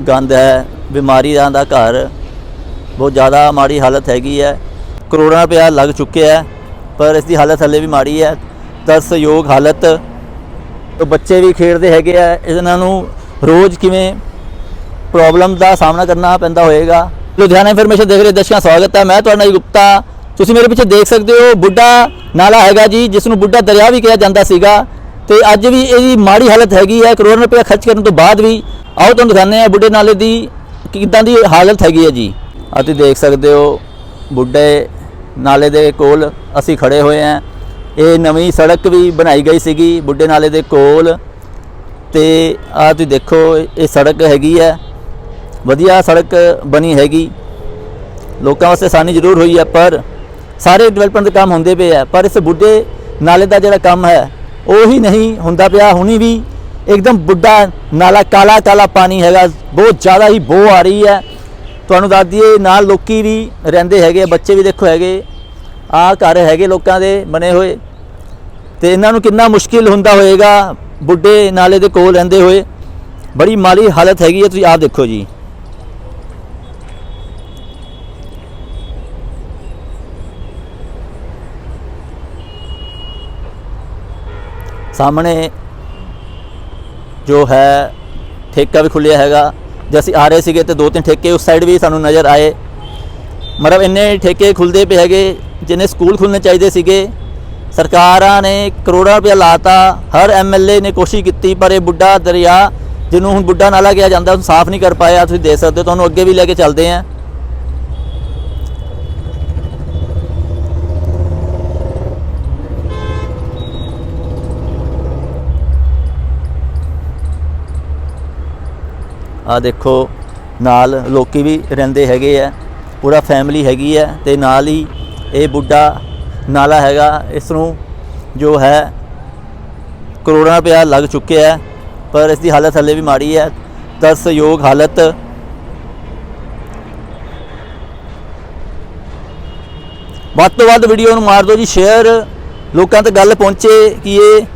ਗੰਦ ਹੈ, ਬਿਮਾਰੀਆਂ ਦਾ ਘਰ ਬਹੁਤ ਜ਼ਿਆਦਾ ਮਾੜੀ ਹਾਲਤ ਹੈਗੀ ਹੈ। ਕਰੋੜਾਂ ਰੁਪਇਆ ਲੱਗ ਚੁੱਕਿਆ ਹੈ, ਪਰ ਇਸ ਦੀ ਹਾਲਤ ਹੱਲੇ ਵੀ ਮਾੜੀ ਹੈ। ਤਰਸਯੋਗ ਹਾਲਤ ਬੱਚੇ ਵੀ ਖੇਡਦੇ ਹੈਗੇ ਆ, ਇਹਨਾਂ ਨੂੰ ਰੋਜ਼ ਕਿਵੇਂ ਪ੍ਰੋਬਲਮ ਦਾ ਸਾਹਮਣਾ ਕਰਨਾ ਪੈਂਦਾ ਹੋਏਗਾ। ਲੁਧਿਆਣਾ ਇਨਫੋਰਮੇਸ਼ਨ ਦੇਖ ਰਹੇ ਦਰਸ਼ਕਾਂ ਸਵਾਗਤ ਹੈ, ਮੈਂ ਤੁਹਾਡਾ ਜੀ ਗੁਪਤਾ। ਤੁਸੀਂ ਮੇਰੇ ਪਿੱਛੇ ਦੇਖ ਸਕਦੇ ਹੋ, ਬੁੱਢਾ ਨਾਲਾ ਹੈਗਾ ਜੀ, ਜਿਸ ਨੂੰ ਬੁੱਢਾ ਦਰਿਆ ਵੀ ਕਿਹਾ ਜਾਂਦਾ ਸੀਗਾ। ਤੇ ਅੱਜ ਵੀ ਇਹਦੀ ਮਾੜੀ ਹਾਲਤ ਹੈਗੀ ਹੈ ਕਰੋੜ ਰੁਪਏ ਖਰਚ ਕਰਨ ਤੋਂ ਬਾਅਦ ਵੀ। ਆਓ ਤੁਹਾਨੂੰ ਦਿਖਾਉਂਦੇ ਆ ਬੁੱਢੇ ਨਾਲੇ ਦੀ ਕਿੱਦਾਂ ਦੀ ਹਾਲਤ ਹੈਗੀ ਹੈ ਜੀ। ਆ ਤੁਸੀਂ ਦੇਖ ਸਕਦੇ ਹੋ, ਬੁੱਢੇ ਨਾਲੇ ਦੇ ਕੋਲ ਅਸੀਂ ਖੜੇ ਹੋਏ ਹਾਂ। ਇਹ ਨਵੀਂ ਸੜਕ ਵੀ ਬਣਾਈ ਗਈ ਸੀਗੀ ਬੁੱਢੇ ਨਾਲੇ ਦੇ ਕੋਲ। ਤੇ ਆ ਤੁਸੀਂ ਦੇਖੋ, ਇਹ ਸੜਕ ਹੈਗੀ ਹੈ ਵਧੀਆ ਸੜਕ ਬਣੀ ਹੈਗੀ। ਲੋਕਾਂ ਵਾਸਤੇ ਆਸਾਨੀ ਜ਼ਰੂਰ ਹੋਈ ਹੈ ਪਰ ਸਾਰੇ ਡਿਵੈਲਪਮੈਂਟ ਦੇ ਕੰਮ ਹੁੰਦੇ ਪਏ ਆ। ਪਰ ਇਸ ਬੁੱਢੇ ਨਾਲੇ ਦਾ ਜਿਹੜਾ ਕੰਮ ਹੈ ਉਹ ਹੀ ਨਹੀਂ ਹੁੰਦਾ ਪਿਆ, ਹੁਣੀ ਵੀ ਇੱਕਦਮ ਬੁੱਢਾ ਨਾਲਾ, ਕਾਲਾ ਕਾਲਾ ਪਾਣੀ ਹੈਗਾ, ਬਹੁਤ ਜ਼ਿਆਦਾ ਹੀ ਬੋ ਆ ਰਹੀ ਹੈ। ਤੁਹਾਨੂੰ ਦੱਸ ਦਈਏ, ਨਾਲ ਲੋਕੀ ਵੀ ਰਹਿੰਦੇ ਹੈਗੇ ਬੱਚੇ ਵੀ ਦੇਖੋ ਹੈਗੇ। ਆ ਘਰ ਹੈਗੇ ਲੋਕਾਂ ਦੇ ਬਣੇ ਹੋਏ। ਤੇ ਇਹਨਾਂ ਨੂੰ ਕਿੰਨਾ ਮੁਸ਼ਕਿਲ ਹੁੰਦਾ ਹੋਏਗਾ, ਬੁੱਢੇ ਨਾਲੇ ਦੇ ਕੋਲ ਰਹਿੰਦੇ ਹੋਏ। ਬੜੀ ਮਾੜੀ ਹਾਲਤ ਹੈਗੀ ਹੈ, ਤੁਸੀਂ ਆਪ ਦੇਖੋ ਜੀ। ਸਾਹਮਣੇ ਜੋ ਹੈ, ਠੇਕਾ ਵੀ ਖੁੱਲਿਆ ਹੈਗਾ। ਜੇ ਅਸੀਂ ਆ ਰਹੇ ਸੀਗੇ ਤੇ ਦੋ ਤਿੰਨ ਠੇਕੇ ਉਸ ਸਾਈਡ ਵੀ ਸਾਨੂੰ ਨਜ਼ਰ ਆਏ। ਮਤਲਬ ਇੰਨੇ ਠੇਕੇ ਖੁੱਲਦੇ ਪਏ ਹੈਗੇ, ਜਿੰਨੇ ਸਕੂਲ ਖੁੱਲਣੇ ਚਾਹੀਦੇ ਸੀਗੇ। ਸਰਕਾਰਾਂ ਨੇ ਕਰੋੜਾਂ ਰੁਪਇਆ ਲਾਤਾ। ਹਰ ਐਮਐਲਏ ਨੇ ਕੋਸ਼ਿਸ਼ ਕੀਤੀ, ਪਰ ਇਹ ਬੁੱਢਾ ਦਰਿਆ, ਜਿਹਨੂੰ ਹੁਣ ਬੁੱਢਾ ਨਾਲਾ ਕਿਹਾ ਜਾਂਦਾ, ਉਹਨੂੰ ਸਾਫ਼ ਨਹੀਂ ਕਰ ਪਾਇਆ। ਤੁਸੀਂ ਦੇਖ ਸਕਦੇ ਹੋ, ਤੁਹਾਨੂੰ ਅੱਗੇ ਵੀ ਲੈ ਕੇ ਚੱਲਦੇ ਆਂ ਆ ਦੇਖੋ, ਨਾਲ ਲੋਕੀ ਵੀ ਰਹਿੰਦੇ ਹੈਗੇ ਆ, ਪੂਰਾ ਫੈਮਿਲੀ ਹੈਗੀ ਹੈ ਤੇ ਨਾਲ ਹੀ ਇਹ ਬੁੱਢਾ ਨਾਲਾ ਹੈਗਾ, ਇਸ ਨੂੰ ਜੋ ਹੈ ਕਰੋੜਾਂ ਰੁਪਇਆ ਲੱਗ ਚੁੱਕਿਆ ਹੈ, ਪਰ ਇਸ ਦੀ ਹਾਲਤ ਹੱਲੇ ਵੀ ਮਾੜੀ ਹੈ। ਤਰਸਯੋਗ ਹਾਲਤ। ਵੱਧ ਤੋਂ ਵੱਧ ਵੀਡੀਓ ਨੂੰ ਮਾਰ ਦਿਓ ਜੀ ਸ਼ੇਅਰ ਲੋਕਾਂ ਤੱਕ ਗੱਲ ਪਹੁੰਚੇ ਕਿ ਇਹ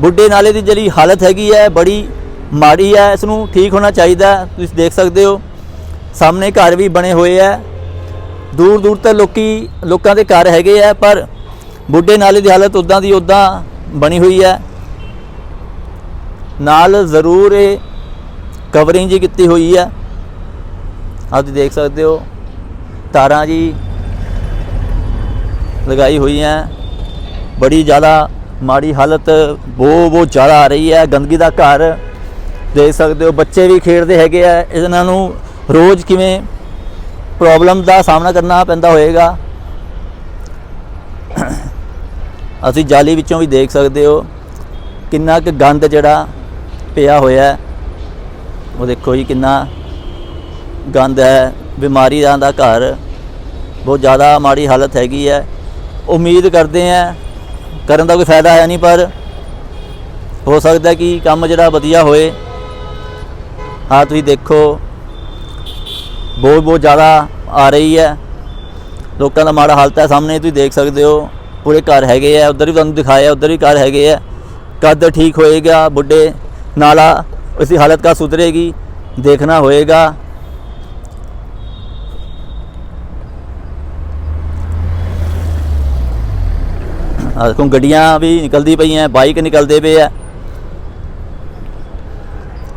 ਬੁੱਢੇ ਨਾਲੇ ਦੀ ਜਿਹੜੀ ਹਾਲਤ ਹੈਗੀ ਹੈ, ਬੜੀ ਮਾੜੀ ਹੈ ਇਸ ਨੂੰ ਠੀਕ ਹੋਣਾ ਚਾਹੀਦਾ, ਤੁਸੀਂ ਦੇਖ ਸਕਦੇ ਹੋ। ਸਾਹਮਣੇ ਘਰ ਵੀ ਬਣੇ ਹੋਏ ਹੈ ਦੂਰ ਦੂਰ ਤੱਕ ਲੋਕੀ, ਲੋਕਾਂ ਦੇ ਘਰ ਹੈਗੇ ਆ, ਪਰ ਬੁੱਢੇ ਨਾਲੇ ਦੀ ਹਾਲਤ ਉਦਾਂ ਦੀ ਉਦਾਂ ਬਣੀ ਹੋਈ ਹੈ ਨਾਲ ਜ਼ਰੂਰ ਇਹ ਕਵਰਿੰਗ ਜੀ ਕੀਤੀ ਹੋਈ ਹੈ ਆਪ ਤੁਸੀਂ ਦੇਖ ਸਕਦੇ ਹੋ, ਤਾਰਾਂ ਜੀ ਲਗਾਈ ਹੋਈ ਹੈ ਬੜੀ ਜ਼ਿਆਦਾ ਮਾੜੀ ਹਾਲਤ ਬਹੁਤ ਬਹੁਤ ਜ਼ਿਆਦਾ ਆ ਰਹੀ ਹੈ ਗੰਦਗੀ ਦਾ ਘਰ ਦੇਖ ਸਕਦੇ ਹੋ, ਬੱਚੇ ਵੀ ਖੇਡਦੇ ਹੈਗੇ ਆ। ਇਹਨਾਂ ਨੂੰ ਰੋਜ਼ ਕਿਵੇਂ ਪ੍ਰੋਬਲਮ ਦਾ ਸਾਹਮਣਾ ਕਰਨਾ ਪੈਂਦਾ ਹੋਏਗਾ। ਅਸੀਂ ਜਾਲੀ ਵਿੱਚੋਂ ਵੀ ਦੇਖ ਸਕਦੇ ਹੋ, ਕਿੰਨਾ ਕੁ ਗੰਦ ਜਿਹੜਾ ਪਿਆ ਹੋਇਆ। ਉਹ ਦੇਖੋ ਜੀ, ਕਿੰਨਾ ਗੰਦ ਹੈ। ਬਿਮਾਰੀਆਂ ਦਾ ਘਰ ਬਹੁਤ ਜ਼ਿਆਦਾ ਮਾੜੀ ਹਾਲਤ ਹੈਗੀ ਹੈ। ਉਮੀਦ ਕਰਦੇ ਆ ਕਰਨ ਦਾ ਕੋਈ ਫਾਇਦਾ ਹੈ ਨਹੀਂ, ਪਰ ਹੋ ਸਕਦਾ ਕਿ ਕੰਮ ਜਿਹੜਾ ਵਧੀਆ ਹੋਏ। ਆ ਤੁਸੀਂ ਦੇਖੋ। ਬਹੁਤ ਬਹੁਤ ਜ਼ਿਆਦਾ ਆ ਰਹੀ ਹੈ। ਲੋਕਾਂ ਦਾ ਮਾੜਾ ਹਾਲਤ ਹੈ ਸਾਹਮਣੇ, ਤੁਸੀਂ ਦੇਖ ਸਕਦੇ ਹੋ। ਪੂਰੇ ਘਰ ਹੈਗੇ ਆ। ਉਧਰ ਵੀ ਤੁਹਾਨੂੰ ਦਿਖਾਇਆ, ਉਧਰ ਵੀ ਘਰ ਹੈਗੇ ਆ। ਕਦ ਠੀਕ ਹੋਏਗਾ, ਬੁੱਢੇ, ਨਾਲਾ ਇਸ ਦੀ ਹਾਲਤ ਕਾ ਸੁਧਰੇਗੀ, ਦੇਖਣਾ ਹੋਏਗਾ। ਆ ਗੱਡੀਆਂ ਵੀ ਨਿਕਲਦੀ ਪਈਆਂ, ਬਾਈਕ ਨਿਕਲਦੇ ਪਏ ਆ।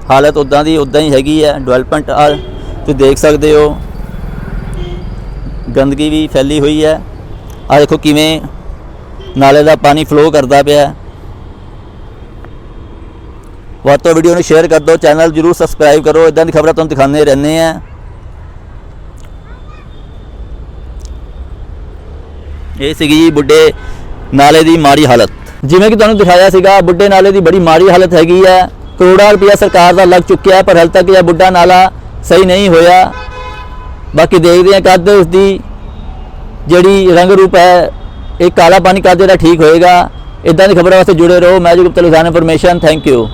ਹਾਲਤ ਉਦਾਂ ਦੀ ਉਦਾਂ ਹੀ ਹੈਗੀ ਹੈ ਡਿਵੈਲਪਮੈਂਟ ਆ, ਤੁਸੀਂ ਦੇਖ ਸਕਦੇ ਹੋ। ਗੰਦਗੀ ਵੀ ਫੈਲੀ ਹੋਈ ਹੈ। ਆ ਦੇਖੋ ਕਿਵੇਂ ਨਾਲੇ ਦਾ ਪਾਣੀ ਫਲੋ ਕਰਦਾ ਪਿਆ ਹੈ। ਵੱਧ ਤੋਂ ਵੀਡੀਓ ਨੂੰ ਸ਼ੇਅਰ ਕਰ ਦਿਓ ਚੈਨਲ ਜਰੂਰ ਸਬਸਕ੍ਰਾਈਬ ਕਰੋ। ਇਦਾਂ ਦੀ ਖਬਰਾਂ ਤੁਹਾਨੂੰ ਦਿਖਾਉਂਦੇ ਰਹਿੰਦੇ ਆ ਇਹ ਸੀਗੀ ਜੀ ਬੁੱਢੇ ਨਾਲੇ ਦੀ ਮਾੜੀ ਹਾਲਤ। ਜਿਵੇਂ ਕਿ ਤੁਹਾਨੂੰ ਦਿਖਾਇਆ ਸੀਗਾ, ਬੁੱਢੇ ਨਾਲੇ ਦੀ ਬੜੀ ਮਾੜੀ ਹਾਲਤ ਹੈਗੀ ਹੈ। ਕਰੋੜਾਂ ਰੁਪਇਆ ਸਰਕਾਰ ਦਾ ਲੱਗ ਚੁੱਕਿਆ, ਪਰ ਹਾਲ ਤੱਕ ਇਹ ਬੁੱਢਾ ਨਾਲਾ ਸਹੀ ਨਹੀਂ ਹੋਇਆ। ਬਾਕੀ ਦੇਖਦੇ ਹਾਂ ਕਦ ਉਸ ਦੀ ਜਿਹੜੀ ਰੰਗ ਰੂਪ ਹੈ, ਇਹ ਕਾਲਾ ਪਾਣੀ ਕਦ ਜਿਹੜਾ ਠੀਕ ਹੋਏਗਾ ਇਦਾਂ ਦੀ ਖਬਰਾਂ ਵਾਸਤੇ ਜੁੜੇ ਰਹੋ। ਮੈਂ G Gupta Ludhiana information thank you